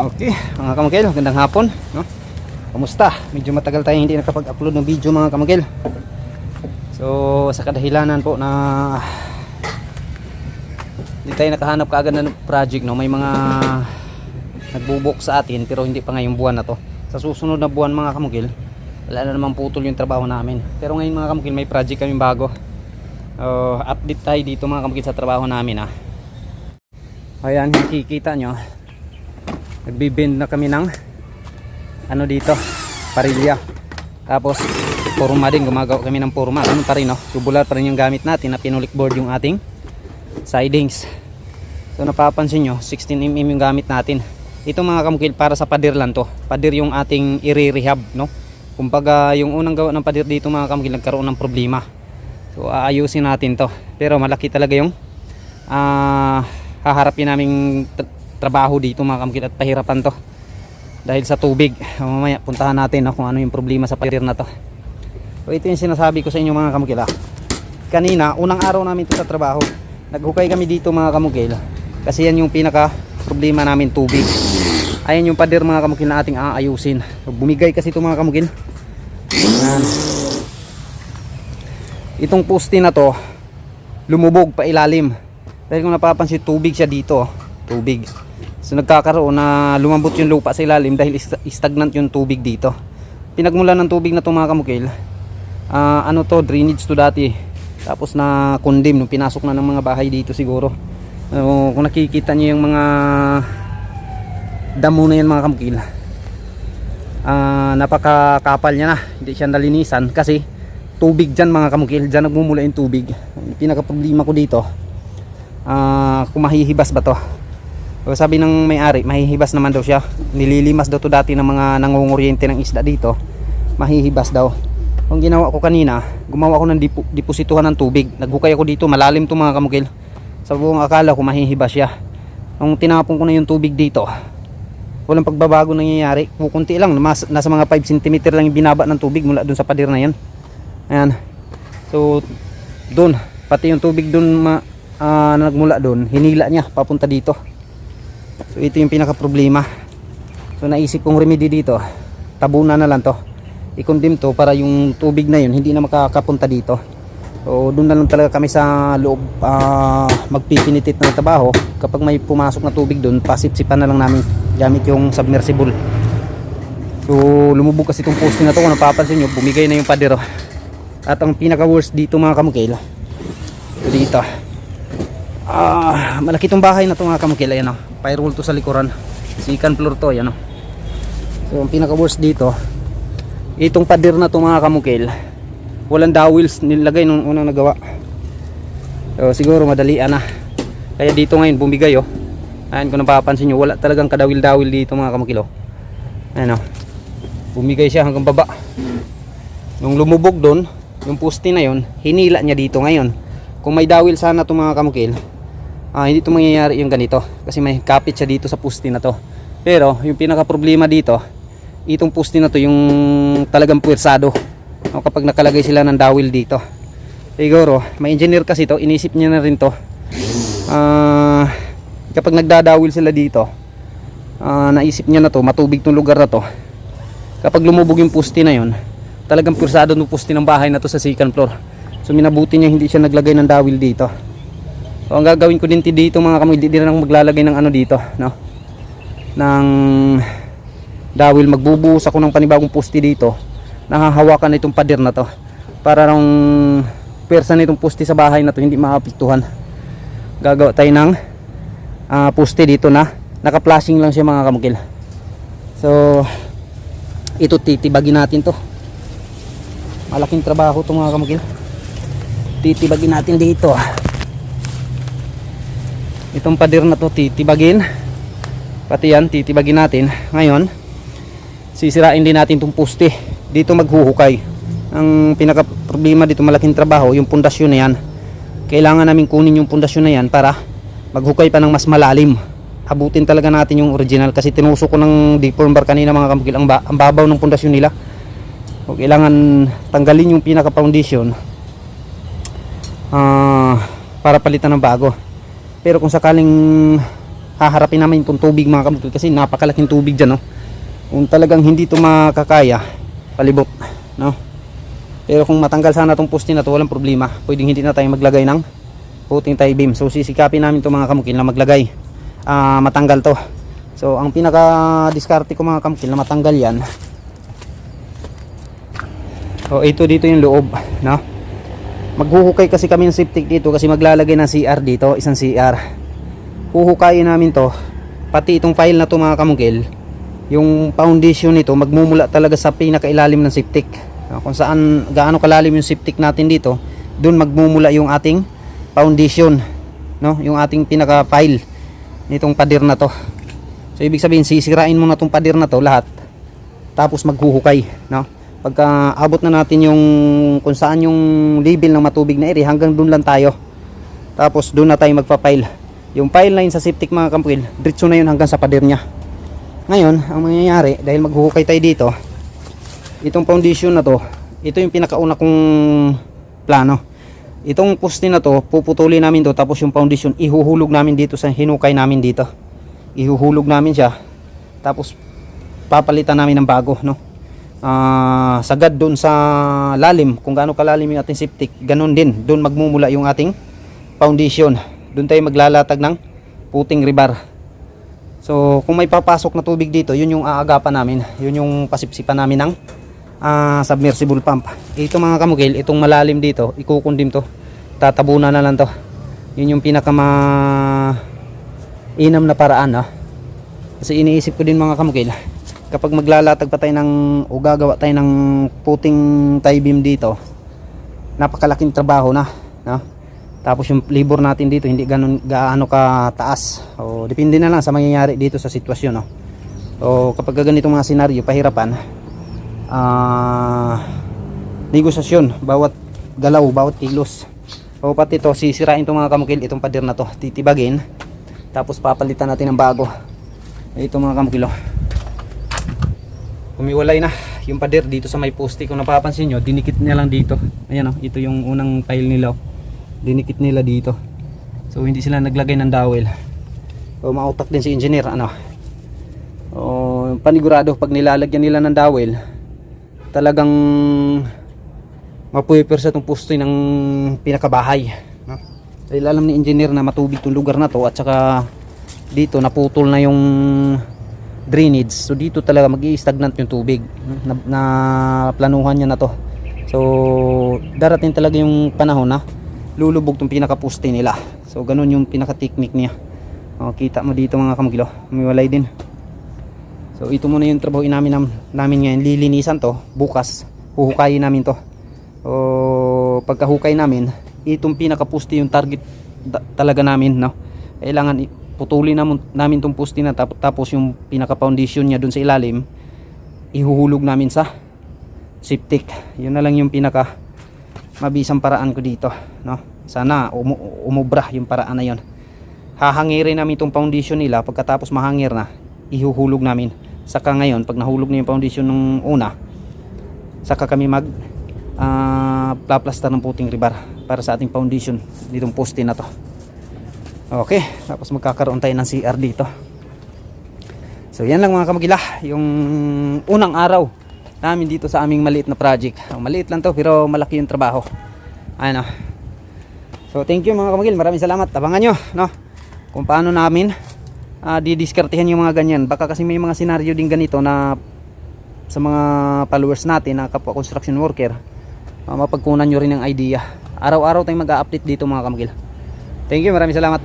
Okay, mga kamagil, magandang hapon. No? Kamusta? Medyo matagal tayo hindi nakapag-upload ng video mga kamagil. So, sa kadahilanan po na hindi tayo nakahanap kaagad ng project, no? may mga nagbubok sa atin pero hindi pa ngayong buwan na to. Sa susunod na buwan mga kamagil, wala na naman putol yung trabaho namin. Pero ngayon mga kamagil, may project kami bago. Uh, update tayo dito mga kamagil sa trabaho namin ha. Ayan, nakikita nyo nagbibend na kami ng ano dito parilya. Tapos purma din gumagawa kami ng purma. Ano pa rin no? Tubular pa rin yung gamit natin na pinulik board yung ating sidings. So napapansin nyo 16mm yung gamit natin. Ito mga kamukil para sa pader lang to. Pader yung ating i-rehab no? Kumbaga yung unang gawa ng pader dito mga kamukil nagkaroon ng problema. So aayusin natin to. Pero malaki talaga yung ah haharapin naming tra- trabaho dito mga kamkit at pahirapan to. Dahil sa tubig. Mamaya puntahan natin no, kung ano yung problema sa pader na to. So ito yung sinasabi ko sa inyo mga kamukil ah. kanina unang araw namin to sa trabaho naghukay kami dito mga kamukil kasi yan yung pinaka problema namin tubig. Ayan yung pader mga kamukil na ating aayusin. So, bumigay kasi ito mga kamukil yan itong poste na to lumubog pa ilalim. Dahil kung napapansin tubig siya dito tubig so nagkakaroon na lumambot yung lupa sa ilalim dahil stagnant yung tubig dito. Pinagmulan ng tubig na mga kamukil. Ah, ano to drainage to dati. Tapos na condemn nung pinasok na ng mga bahay dito siguro. So, kung nakikita niyo yung mga damo na yan mga kamukil ah, napakakapal niya na. Hindi siya nalinisan kasi tubig dyan mga kamukil. Dyan nagmumula yung tubig. Pinaka problema ko dito ah, kung mahihibas ba to o sabi ng may-ari mahihibas naman daw siya. Nililimas daw to dati ng mga nangunguryente ng isda dito. Mahihibas daw. Ang ginawa ko kanina gumawa ko ng dipo, deposituhan ng tubig. Naghukay ako dito malalim to mga kamukil. Sa buong akala ko mahihibas siya. Nung tinapon ko na yung tubig dito walang pagbabago nangyayari. Kukunti lang mas, nasa mga 5 cm lang yung binaba ng tubig mula dun sa pader na yan. Ayan. So dun pati yung tubig dun ma, na nagmula dun hinila niya papunta dito so ito yung pinaka problema so naisip kong remedy dito tabunan na lang to. I-condemn to para yung tubig na yun hindi na makakapunta dito. So doon na lang talaga kami sa loob ah, magpipinitit ng trabaho. Kapag may pumasok na tubig doon pasipsipan na lang namin gamit yung submersible. So lumubog kasi itong poste na to. Kung napapansin nyo bumigay na yung padero. At ang pinaka worst dito mga kamukil dito. Ah malaki tong bahay na to mga kamukil. Ayan o firewall to sa likuran. Second floor to ayan o so ang pinaka worst dito itong pader na to mga kamukil walang dowels nilagay nung unang nagawa. So siguro madalian na kaya dito ngayon bumigay oh. Ayan kung napapansin nyo wala talagang kadawil dawil dito mga kamukil oh. Ayan oh. Bumigay siya hanggang baba. Nung lumubog doon yung poste na yon hinila niya dito ngayon. Kung may dawil sana to mga kamukil ah, hindi to mangyayari yung ganito kasi may kapit siya dito sa poste na to. Pero yung pinaka problema dito itong poste na to yung talagang puwersado. O kapag nakalagay sila ng dawil dito. Siguro may engineer kasi to inisip niya na rin to. Ah, kapag nagdadawil sila dito ah, naisip niya na to matubig tong lugar na to. Kapag lumubog yung poste na yon talagang pursado ng poste ng bahay na to sa second floor. So minabuti niya hindi siya naglagay ng dawil dito so ang gagawin ko din dito mga kamoy di din lang maglalagay ng ano dito no? Ng dawil. Magbubuhos ako ng panibagong poste dito. Nahahawakan na itong pader na to. Para nung persa na itong poste sa bahay na to hindi maapektuhan. Gagawa tayo ng ah, poste dito na naka-flashing lang siya mga kamukil so ito titibagin natin to. Malaking trabaho to mga kamukil titibagin natin dito itong pader na to titibagin pati yan titibagin natin. Ngayon sisirain din natin itong poste. Dito maghuhukay. Ang pinaka problema dito malaking trabaho yung pundasyon na yan. Kailangan namin kunin yung pundasyon na yan para maghukay pa ng mas malalim. Abutin talaga natin yung original kasi tinusok ko ng deform bar kanina mga kamukil ang, ba- ang babaw ng pundasyon nila. O kailangan tanggalin yung pinaka foundation ah, para palitan ng bago pero kung sakaling haharapin namin itong tubig mga kamukil kasi napakalaking tubig dyan no? Kung talagang hindi to makakaya palibot no? Pero kung matanggal sana itong poste na to walang problema. Pwedeng hindi na tayo maglagay ng puting tie beam. So sisikapin namin itong mga kamukil na maglagay ah, matanggal to. So ang pinaka diskarte ko mga kamukil na matanggal yan. So ito dito yung loob no maghuhukay kasi kami ng septic dito kasi maglalagay ng CR dito isang CR huhukayin namin to pati itong file na to mga kamukil yung foundation nito magmumula talaga sa pinakailalim ng septic. Ah, kung saan gaano kalalim yung septic natin dito doon magmumula yung ating foundation no? Yung ating pinaka file nitong pader na to. So ibig sabihin sisirain mo na tong pader na to lahat tapos maghuhukay no pagka abot na natin yung kung saan yung level ng matubig na area hanggang doon lang tayo. Tapos doon na tayo magpa-file yung file line sa septic mga kampil diretso na yun hanggang sa pader niya. Ngayon ang mangyayari dahil maghuhukay tayo dito itong foundation na to ito yung pinakauna kong plano. Itong poste na to puputulin namin to tapos yung foundation ihuhulog namin dito sa hinukay namin dito. Ihuhulog namin siya tapos papalitan namin ng bago no Ah, sagad doon sa lalim. Kung gaano kalalim yung ating septic ganun din. Doon magmumula yung ating foundation. Doon tayo maglalatag ng puting rebar so kung may papasok na tubig dito yun yung aagapan namin. Yun yung pasipsipan namin ng ah, submersible pump. Ito mga kamukil itong malalim dito ikukundim to. Tatabunan na lang to. Yun yung pinaka inam na paraan no? kasi iniisip ko din mga kamukil kapag maglalatag pa tayo ng o gagawa tayo ng puting tie beam dito napakalaking trabaho na no? tapos yung labor natin dito hindi ganun gaano ka taas o depende na lang sa mangyayari dito sa sitwasyon no? o kapag ganitong mga senaryo pahirapan ah negosasyon bawat galaw bawat kilos. O pati to sisirain itong mga kamukil itong pader na to titibagin. Tapos papalitan natin ng bago. Ito mga kamukil oh. Umiwalay na yung pader dito sa may poste. Kung napapansin nyo, dinikit niya lang dito. Ayan o, ito yung unang tile nila. oh. Dinikit nila dito. So hindi sila naglagay ng dowel. So mautak din si engineer. Ano? O, panigurado pag nilalagyan nila ng dowel, talagang mapuipir sa itong poste ng pinakabahay. No? Dahil alam ni engineer na matubig itong lugar na to at saka dito naputol na yung drainage. So dito talaga mag stagnant yung tubig. Na, na planuhan niya na to. So darating talaga yung panahon na lulubog tong pinaka poste nila. So ganun yung pinaka technique niya. O, kita mo dito mga kamagilo. Umiwalay din. So ito muna yung trabaho namin, nam, namin ngayon. Lilinisan to. Bukas huhukayin namin to. O pagkahukay namin itong pinaka poste yung target talaga namin no? Kailangan putulin namin, namin tong poste na tap- tapos yung pinaka foundation niya dun sa ilalim ihuhulog namin sa septic. Yun na lang yung pinaka mabisang paraan ko dito no? Sana umu- umubra yung paraan na yun. Hahangirin namin itong foundation nila. Pagkatapos mahangir na ihuhulog namin. Saka ngayon pag nahulog na yung foundation nung una saka kami mag ah, plaplaster ng puting rebar para sa ating foundation ditong poste na to Okay, tapos magkakaroon tayo ng CR dito. So yan lang mga kamagila, yung unang araw namin dito sa aming maliit na project. Maliit lang to pero malaki yung trabaho. Ano. So thank you mga kamagil, maraming salamat. Abangan nyo, no? Kung paano namin uh, didiskartehan yung mga ganyan. Baka kasi may mga senaryo din ganito na sa mga followers natin na kapwa construction worker, uh, mapagkunan nyo rin ng idea. Araw-araw tayong mag-update dito mga kamagil. Thank you, maraming salamat.